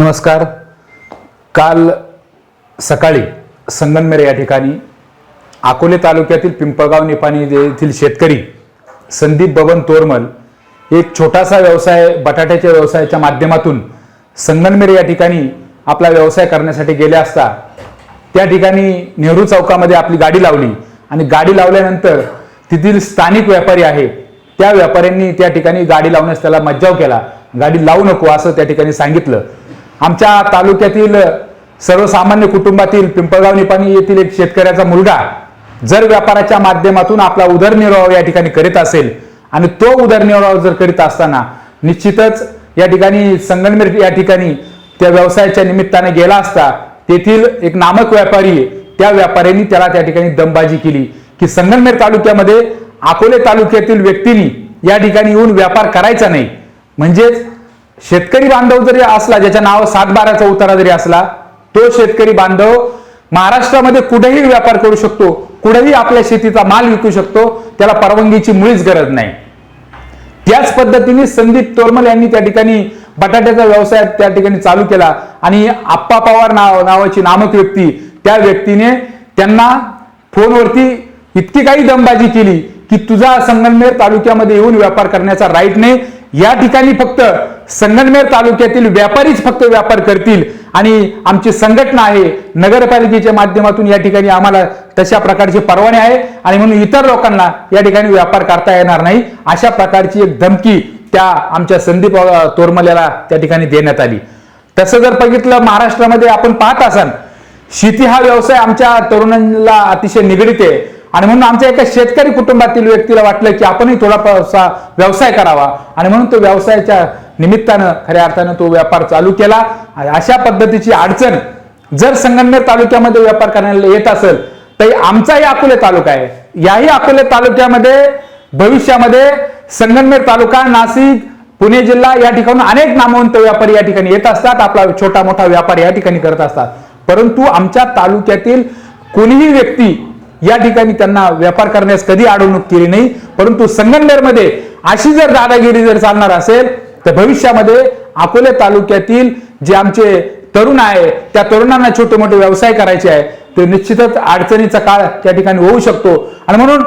नमस्कार. काल सकाळी संगनमेर या ठिकाणी अकोले तालुक्यातील पिंपळगाव निपाणी येथील शेतकरी संदीप बबन तोरमल एक छोटासा व्यवसाय बटाट्याच्या व्यवसायाच्या माध्यमातून संगनमेर या ठिकाणी आपला व्यवसाय करण्यासाठी गेले असता त्या ठिकाणी नेहरू चौकामध्ये आपली गाडी लावली आणि गाडी लावल्यानंतर तेथील स्थानिक व्यापारी आहे त्या व्यापाऱ्यांनी त्या ठिकाणी गाडी लावण्यास त्याला मज्जाव केला. गाडी लावू नको असं त्या ठिकाणी सांगितलं. आमच्या तालुक्यातील सर्वसामान्य कुटुंबातील पिंपळगाव निपाणी येथील एक शेतकऱ्याचा मुलगा जर व्यापाराच्या माध्यमातून आपला उदरनिर्वाह या ठिकाणी करीत असेल आणि तो उदरनिर्वाह जर करीत असताना निश्चितच या ठिकाणी संगनमेर या ठिकाणी त्या व्यवसायाच्या निमित्ताने गेला असता तेथील एक नामक व्यापारी आहे त्या व्यापाऱ्यांनी त्याला त्या ठिकाणी दमबाजी केली की संगनमेर तालुक्यामध्ये अकोले तालुक्यातील व्यक्तींनी या ठिकाणी येऊन व्यापार करायचा नाही. म्हणजेच शेतकरी बांधव जरी असला ज्याच्या नाव सातबाराचा उतारा जरी असला तो शेतकरी बांधव महाराष्ट्रामध्ये कुठेही व्यापार करू शकतो कुठेही आपल्या शेतीचा माल विकू शकतो त्याला परवानगीची मुळीच गरज नाही. त्याच पद्धतीने संदीप तोरमल यांनी त्या ठिकाणी बटाट्याचा व्यवसाय त्या ठिकाणी चालू केला आणि आप्पा पवार नाव नावाची नामक व्यक्ती त्या व्यक्तीने त्यांना फोनवरती इतकी काही दमबाजी केली की तुझा संगमनेर तालुक्यामध्ये येऊन व्यापार करण्याचा राईट नाही. या ठिकाणी फक्त संगमनेर तालुक्यातील व्यापारीच फक्त व्यापार करतील आणि आमची संघटना आहे नगरपालिकेच्या माध्यमातून या ठिकाणी आम्हाला तशा प्रकारचे परवाने आहे आणि म्हणून इतर लोकांना या ठिकाणी व्यापार करता येणार नाही. अशा प्रकारची एक धमकी त्या आमच्या संदीप तोरमल्याला त्या ठिकाणी देण्यात आली. तसं जर बघितलं महाराष्ट्रामध्ये आपण पाहत असाल शेती हा व्यवसाय आमच्या तरुणांना अतिशय निगडीत आहे. आणि म्हणून आमच्या एका शेतकरी कुटुंबातील व्यक्तीला वाटलं की आपणही थोडासा व्यवसाय करावा. आणि म्हणून तो व्यवसायाच्या निमित्तानं खऱ्या अर्थानं तो व्यापार चालू केला. अशा पद्धतीची अडचण जर संगमनेर तालुक्यामध्ये व्यापार करण्याला येत असेल तर आमचाही अकोले तालुका आहे. याही अकोले तालुक्यामध्ये भविष्यामध्ये संगमनेर तालुका नाशिक पुणे जिल्हा या ठिकाणून अनेक नामवंत व्यापारी या ठिकाणी येत असतात. आपला छोटा मोठा व्यापार या ठिकाणी करत असतात. परंतु आमच्या तालुक्यातील कोणीही व्यक्ती या ठिकाणी त्यांना व्यापार करण्यास कधी अडवणूक केली नाही. परंतु संगमनेरमध्ये अशी जर दादागिरी जर चालणार असेल तर भविष्यामध्ये अकोले तालुक्यातील जे आमचे तरुण आहे त्या तरुणांना छोटे मोठे व्यवसाय करायचे आहे ते निश्चितच अडचणीचा काळ त्या ठिकाणी होऊ शकतो. आणि म्हणून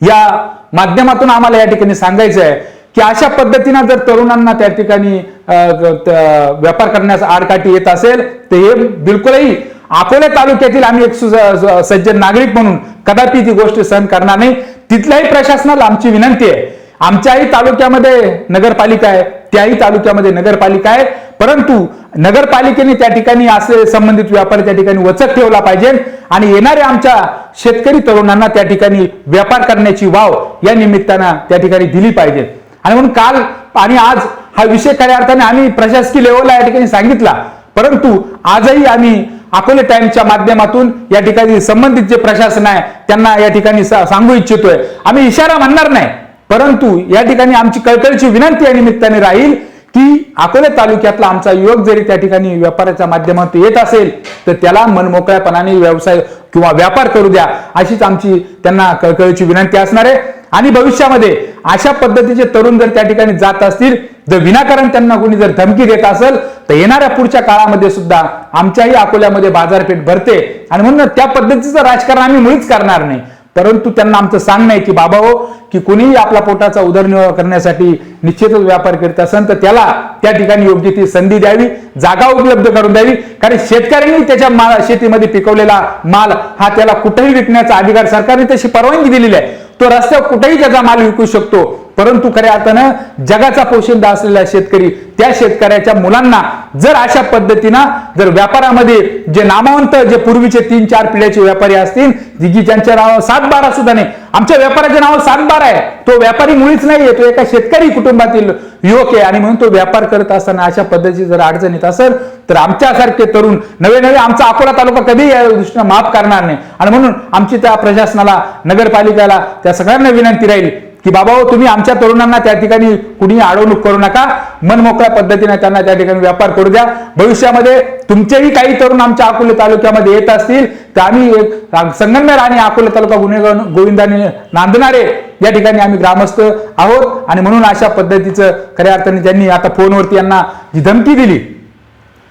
या माध्यमातून आम्हाला या ठिकाणी सांगायचं आहे की अशा पद्धतीनं जर तरुणांना त्या ठिकाणी व्यापार करण्यास आडकाठी येत असेल तर हे बिलकुलही अकोले तालुक्यातील आम्ही एक सुज- सज्जन नागरिक म्हणून कदापि ती गोष्ट सहन करणार नाही. तिथल्याही प्रशासनाला आमची विनंती आहे आमच्याही तालुक्यामध्ये नगरपालिका आहे त्याही तालुक्यामध्ये नगरपालिका आहे. परंतु नगरपालिकेने त्या ठिकाणी असे संबंधित व्यापार त्या ठिकाणी वचक ठेवला पाहिजे आणि येणाऱ्या आमच्या शेतकरी तरुणांना त्या ठिकाणी व्यापार करण्याची वाव या निमित्तानं त्या ठिकाणी दिली पाहिजे. आणि म्हणून काल आणि आज हा विषय खऱ्या अर्थाने आम्ही प्रशासकीय लेवलला या ठिकाणी सांगितला. परंतु आजही आम्ही अकोले टाइमच्या माध्यमातून या ठिकाणी संबंधित जे प्रशासन आहे त्यांना या ठिकाणी सांगू इच्छितोय. आम्ही इशारा म्हणणार नाही. परंतु या ठिकाणी आमची कळकळीची विनंती या निमित्ताने राहील की अकोले तालुक्यातला आमचा युवक जरी त्या ठिकाणी व्यापाराच्या माध्यमातून येत असेल तर त्याला मनमोकळ्यापणाने व्यवसाय किंवा व्यापार करू द्या अशीच आमची त्यांना कळकळीची विनंती असणार आहे. आणि भविष्यामध्ये अशा पद्धतीचे तरुण जर त्या ठिकाणी जात असतील जर विनाकारण त्यांना कोणी जर धमकी देत असेल तर येणाऱ्या पुढच्या काळामध्ये सुद्धा आमच्याही अकोल्यामध्ये बाजारपेठ भरते. आणि म्हणून त्या पद्धतीचं राजकारण आम्ही मुळीच करणार नाही. परंतु त्यांना आमचं सांगणं आहे की बाबा हो की कोणीही आपला पोटाचा उदरनिर्वाह करण्यासाठी निश्चितच व्यापार करीत असेल तर त्याला त्या ठिकाणी योग्य ती संधी द्यावी जागा उपलब्ध करून द्यावी. कारण शेतकऱ्यांनी त्याच्या माल शेतीमध्ये पिकवलेला माल हा त्याला कुठेही विकण्याचा अधिकार सरकारने तशी परवानगी दिलेली आहे. तो रस्त्यावर कुठेही त्याचा माल विकू शकतो. परंतु खऱ्या अर्थानं जगाचा पोशिंदा असलेला शेतकरी त्या शेतकऱ्याच्या मुलांना जर अशा पद्धतीनं जर व्यापारामध्ये जे नामवंत जे पूर्वीचे तीन चार पिढ्याचे व्यापारी असतील जी ज्यांच्या नावावर सात बारा सुद्धा नाही आमच्या व्यापाराच्या नावावर सात बारा आहे. तो व्यापारी मुळीच नाहीये तो एका शेतकरी कुटुंबातील युवक आहे. आणि म्हणून तो व्यापार करत असताना अशा पद्धतीची जर अडचण येत असेल तर आमच्यासारखे तरुण नवे नवे आमचा अकोला तालुका कधी या दृष्टीनं माफ करणार नाही. आणि म्हणून आमची त्या प्रशासनाला नगरपालिकेला त्या सगळ्यांना विनंती राहील की बाबा हो तुम्ही आमच्या तरुणांना त्या ठिकाणी कुणी अडवणूक करू नका मनमोकळ्या पद्धतीने त्यांना त्या ठिकाणी व्यापार करू द्या. भविष्यामध्ये तुमचेही काही तरुण आमच्या अकोले तालुक्यामध्ये येत असतील तर आम्ही संगनमेर संगमनेर आणि अकोले तालुका गुन्हेगार गोविंदाने नांदणारे या ठिकाणी आम्ही ग्रामस्थ आहोत. आणि म्हणून अशा पद्धतीचं खऱ्या अर्थाने त्यांनी आता फोनवरती यांना जी धमकी दिली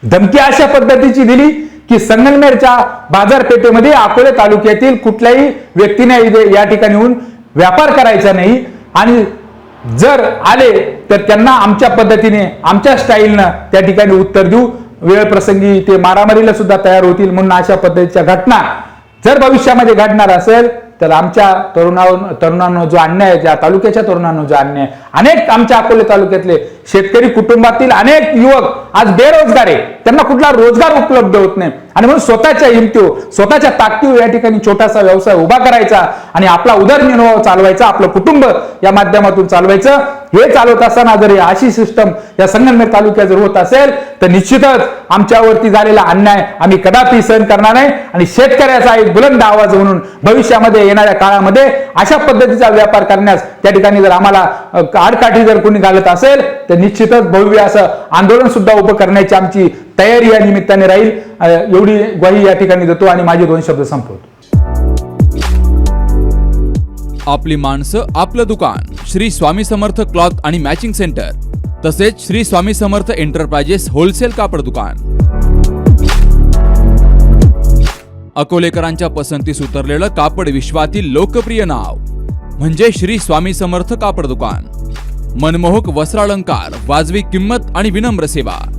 धमकी अशा पद्धतीची दिली की संगमनेरच्या बाजारपेठेमध्ये अकोले तालुक्यातील कुठल्याही व्यक्तीने या ठिकाणी येऊन व्यापार करायचा नाही. आणि जर आले तर त्यांना आमच्या पद्धतीने आमच्या स्टाईलनं त्या ठिकाणी उत्तर देऊ. वेळ प्रसंगी ते मारामारीला सुद्धा तयार होतील म्हणून अशा पद्धतीच्या घटना जर भविष्यामध्ये घडणार असेल तर आमच्या तरुणा तरुणांना जो अन्याय ज्या तालुक्याच्या तरुणांना जो अन्याय अनेक आमच्या अकोले तालुक्यातले शेतकरी कुटुंबातील अनेक युवक आज बेरोजगार आहे. त्यांना कुठला रोजगार उपलब्ध होत नाही. आणि म्हणून स्वतःच्या हिमतीवर स्वतःच्या ताकदीवर या ठिकाणी छोटासा व्यवसाय उभा करायचा आणि आपला उदरनिर्वाह चालवायचा आपलं कुटुंब या माध्यमातून चालवायचं. हे चालवत असताना जर अशी सिस्टम या संगमनेर तालुक्यात जर होत असेल तर निश्चितच आमच्यावरती झालेला अन्याय आम्ही कदापि सहन करणार नाही. आणि शेतकऱ्याचा एक बुलंद आवाज म्हणून भविष्यामध्ये येणाऱ्या काळामध्ये अशा पद्धतीचा व्यापार करण्यास त्या ठिकाणी जर आम्हाला आडकाठी जर कोणी घालत असेल तर निश्चितच भव्य असं आंदोलन सुद्धा उभं करण्याची आमची तयारी या निमित्ताने राहील. एवढी ग्वाही या ठिकाणी देतो आणि माझे दोन शब्द संपवतो. आपली माणसं आपलं दुकान. श्री स्वामी समर्थ क्लॉथ आणि मॅचिंग सेंटर. तसेच श्री स्वामी समर्थ एंटरप्राइजेस होलसेल कापड दुकान. अकोलेकरांच्या पसंतीस उतरलेलं कापड विश्वातील लोकप्रिय नाव म्हणजे श्री स्वामी समर्थ कापड दुकान. मनमोहक वस्त्रालंकार वाजवी किंमत आणि विनम्र सेवा.